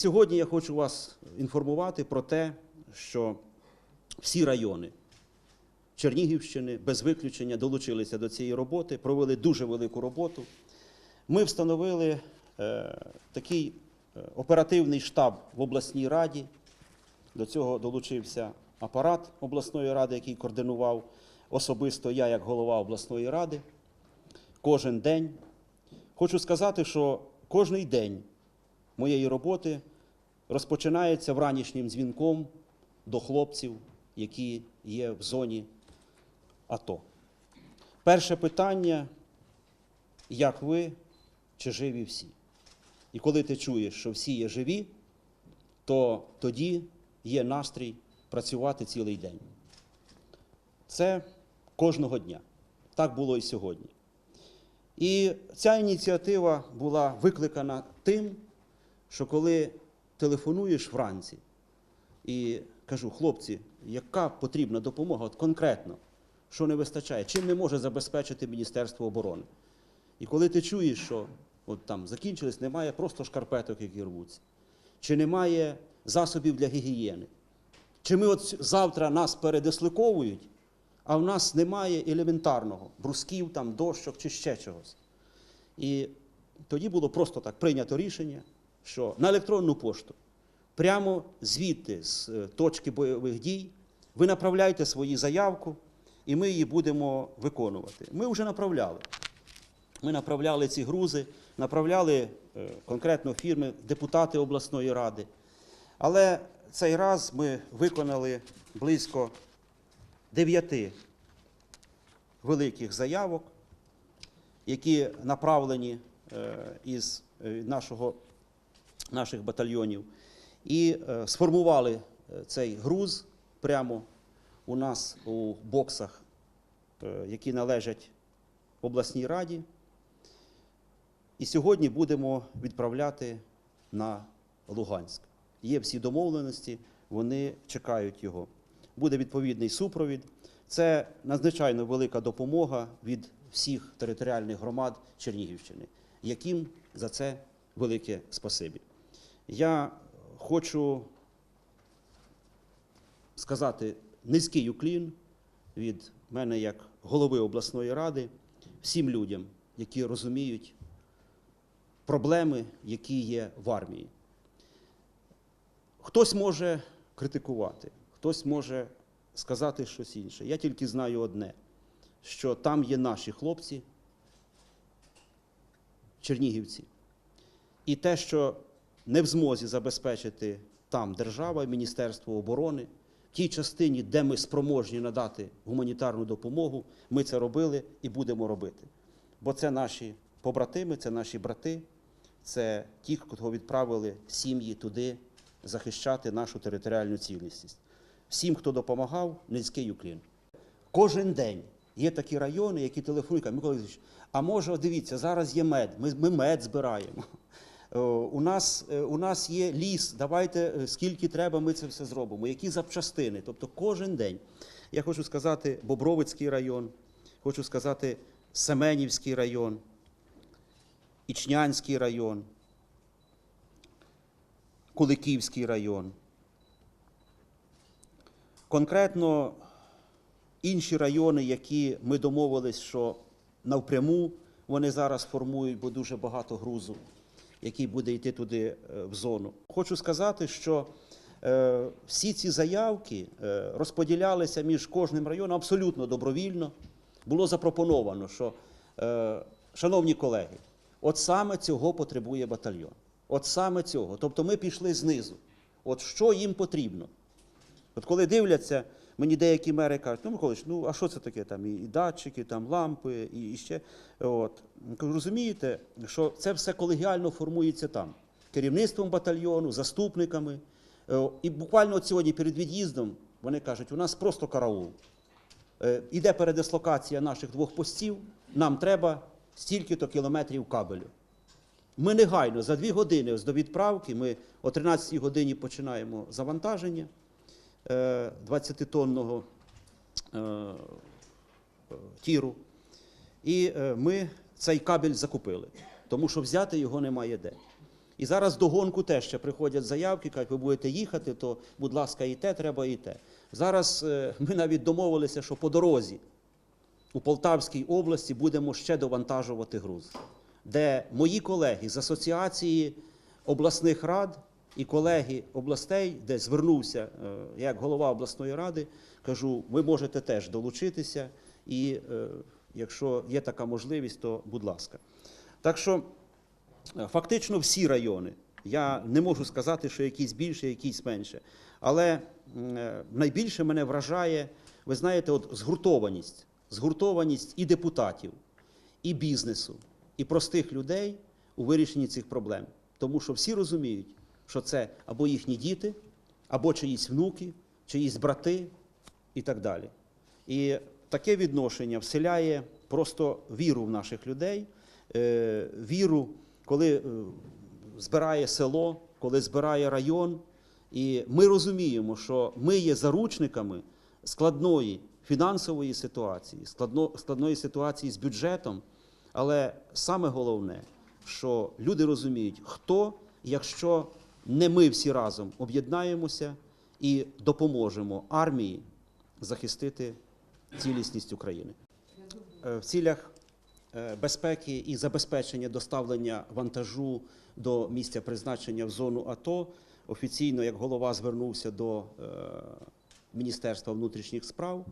сьогодні я хочу вас інформувати про те, що всі райони Чернігівщини без виключення долучилися до цієї роботи, провели дуже велику роботу. Ми встановили е, такий е, оперативний штаб в обласній раді. До цього долучився апарат обласної ради, який координував особисто я, як голова обласної ради, кожен день. Хочу сказати, що кожний день моєї роботи розпочинається вранішнім дзвінком до хлопців, які є в зоні АТО. Перше питання: як ви, чи живі всі? І коли ти чуєш, що всі є живі, то тоді є настрій працювати цілий день. Це кожного дня. Так було і сьогодні. І ця ініціатива була викликана тим, що коли телефонуєш вранці і кажу, хлопці, яка потрібна допомога, от конкретно, що не вистачає, чим не може забезпечити Міністерство оборони. І коли ти чуєш, що от там закінчились, немає просто шкарпеток, які рвуться, чи немає засобів для гігієни, чи ми от завтра нас передисликовують, а в нас немає елементарного? Брусків, там, дощок чи ще чогось. І тоді було просто так прийнято рішення, що на електронну пошту, прямо звідти, з е, точки бойових дій, ви направляєте свою заявку, і ми її будемо виконувати. Ми вже направляли. Ми направляли ці грузи, направляли е, конкретно фірми, депутати обласної ради. Але цей раз ми виконали близько дев'яти великих заявок, які направлені е, із нашого, наших батальйонів, і е, сформували е, цей груз прямо у нас у боксах, е, які належать обласній раді. І сьогодні будемо відправляти на Луганськ. Є всі домовленості, вони чекають його. Буде відповідний супровід. Це надзвичайно велика допомога від всіх територіальних громад Чернігівщини, яким за це велике спасибі. Я хочу сказати низький уклін від мене як голови обласної ради всім людям, які розуміють проблеми, які є в армії. Хтось може критикувати, хтось може сказати щось інше. Я тільки знаю одне, що там є наші хлопці, чернігівці. І те, що не в змозі забезпечити там держава, Міністерство оборони, в тій частині, де ми спроможні надати гуманітарну допомогу, ми це робили і будемо робити. Бо це наші побратими, це наші брати, це ті, кого відправили сім'ї туди захищати нашу територіальну цілісність. Всім, хто допомагав, низький уклін. Кожен день є такі райони, які телефонують, Микола Вікторович, а може, дивіться, зараз є мед, ми, ми мед збираємо. Е, У нас, е, у нас є ліс, давайте е, скільки треба, ми це все зробимо. Які запчастини. Тобто кожен день. Я хочу сказати Бобровицький район, хочу сказати Семенівський район, Ічнянський район, Куликівський район. Конкретно інші райони, які ми домовились, що навпряму вони зараз формують, бо дуже багато грузу, який буде йти туди е, в зону. Хочу сказати, що е, всі ці заявки е, розподілялися між кожним районом абсолютно добровільно. Було запропоновано, що, шановні колеги, от саме цього потребує батальйон. От саме цього. Тобто ми пішли знизу. От що їм потрібно. От коли дивляться, мені деякі мери кажуть, ну, Миколаївич, ну а що це таке? Там і, датчики, там лампи, і, і ще. От. Розумієте, що це все колегіально формується там. Керівництвом батальйону, заступниками. Е, І буквально от сьогодні перед від'їздом вони кажуть, у нас просто караул. Е, Іде передислокація наших двох постів, нам треба стільки-то кілометрів кабелю. Ми негайно за дві години до відправки, ми о 13 годині починаємо завантаження 20-тонного е, е, тіру. І е, ми цей кабель закупили, тому що взяти його немає де. І зараз до гонку теж ще приходять заявки, кажуть, ви будете їхати, то, будь ласка, і те треба, і те. Зараз ми навіть домовилися, що по дорозі у Полтавській області будемо ще довантажувати груз, де мої колеги з асоціації обласних рад і колеги областей, де звернувся е, як голова обласної ради, кажу, ви можете теж долучитися, і е, якщо є така можливість, то будь ласка. Так що е, фактично всі райони. Я не можу сказати, що якісь більше, якісь менше. Але найбільше мене вражає, ви знаєте, от згуртованість, згуртованість і депутатів, і бізнесу, і простих людей у вирішенні цих проблем. Тому що всі розуміють, що це або їхні діти, або чиїсь внуки, чиїсь брати і так далі. І таке відношення вселяє просто віру в наших людей, е, віру, коли е, збирає село, коли збирає район. І ми розуміємо, що ми є заручниками складної фінансової ситуації, складно, складної ситуації з бюджетом. Але саме головне, що люди розуміють, хто, якщо не ми всі разом об'єднаємося і допоможемо армії захистити цілісність України. Е, В цілях е, безпеки і забезпечення доставлення вантажу до місця призначення в зону АТО офіційно, як голова звернувся до е, Міністерства внутрішніх справ.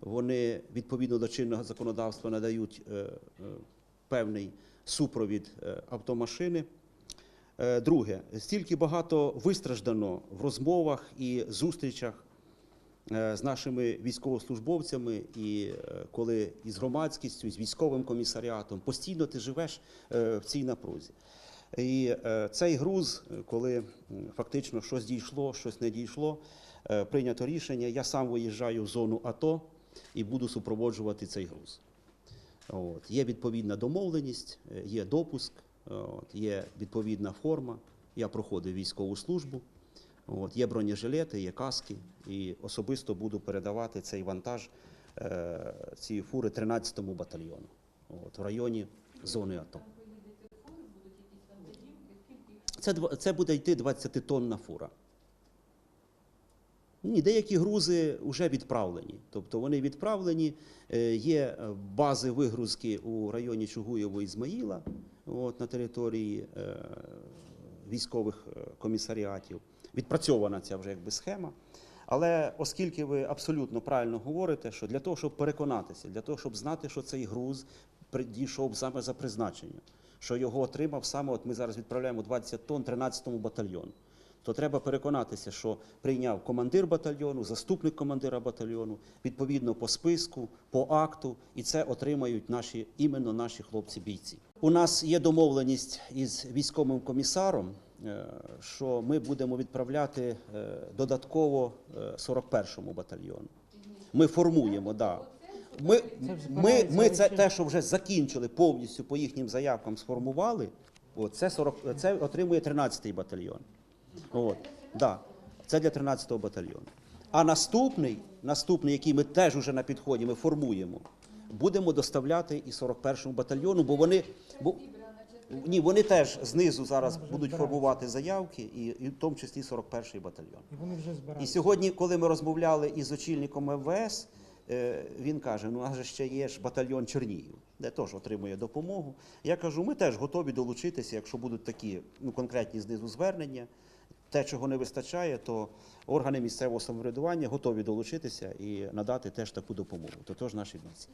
Вони відповідно до чинного законодавства надають певний супровід автомашини. Е, Друге, стільки багато вистраждано в розмовах і зустрічах е, з нашими військовослужбовцями, і е, коли із громадськістю, з військовим комісаріатом постійно ти живеш в цій напрузі. І цей груз, коли фактично щось дійшло, щось не дійшло, прийнято рішення. Я сам виїжджаю в зону АТО і буду супроводжувати цей груз. От. Є відповідна домовленість, є допуск, от. є відповідна форма. Я проходив військову службу. От. Є бронежилети, є каски, і особисто буду передавати цей вантаж е, цієї фури 13-му батальйону от, в районі зони АТО. Це, це буде йти 20-тонна фура. Ні, деякі грузи вже відправлені. Тобто вони відправлені, е, є е, бази вигрузки у районі Чугуєво Ізмаїла, от, на території е, військових комісаріатів. Відпрацьована ця вже якби схема. Але оскільки ви абсолютно правильно говорите, що для того, щоб переконатися, для того, щоб знати, що цей груз дійшов саме за призначенням, що його отримав саме, от ми зараз відправляємо 20 тонн 13-му батальйону, то треба переконатися, що прийняв командир батальйону, заступник командира батальйону, відповідно по списку, по акту, і це отримають наші іменно наші хлопці-бійці. У нас є домовленість із військовим комісаром, е, що ми будемо відправляти е, додатково е, 41-му батальйону. Ми формуємо, да. Ми, ми, ми це те, що вже закінчили повністю по їхнім заявкам, сформували. От, це, 40, це отримує 13-й батальйон. От, да, це для 13-го батальйону. А наступний, наступний, який ми теж уже на підході, ми формуємо, будемо доставляти і 41-му батальйону, бо вони. Бо, ні, вони теж знизу зараз будуть формувати заявки, і, і в тому числі 41-й батальйон. І вони вже І сьогодні, коли ми розмовляли із очільником МВС, е, він каже: ну а же ще є ж батальйон Чернігів, де теж отримує допомогу. Я кажу, ми теж готові долучитися, якщо будуть такі ну, конкретні знизу звернення. Те, чого не вистачає, то органи місцевого самоврядування готові долучитися і надати теж таку допомогу. Тож наші бійці.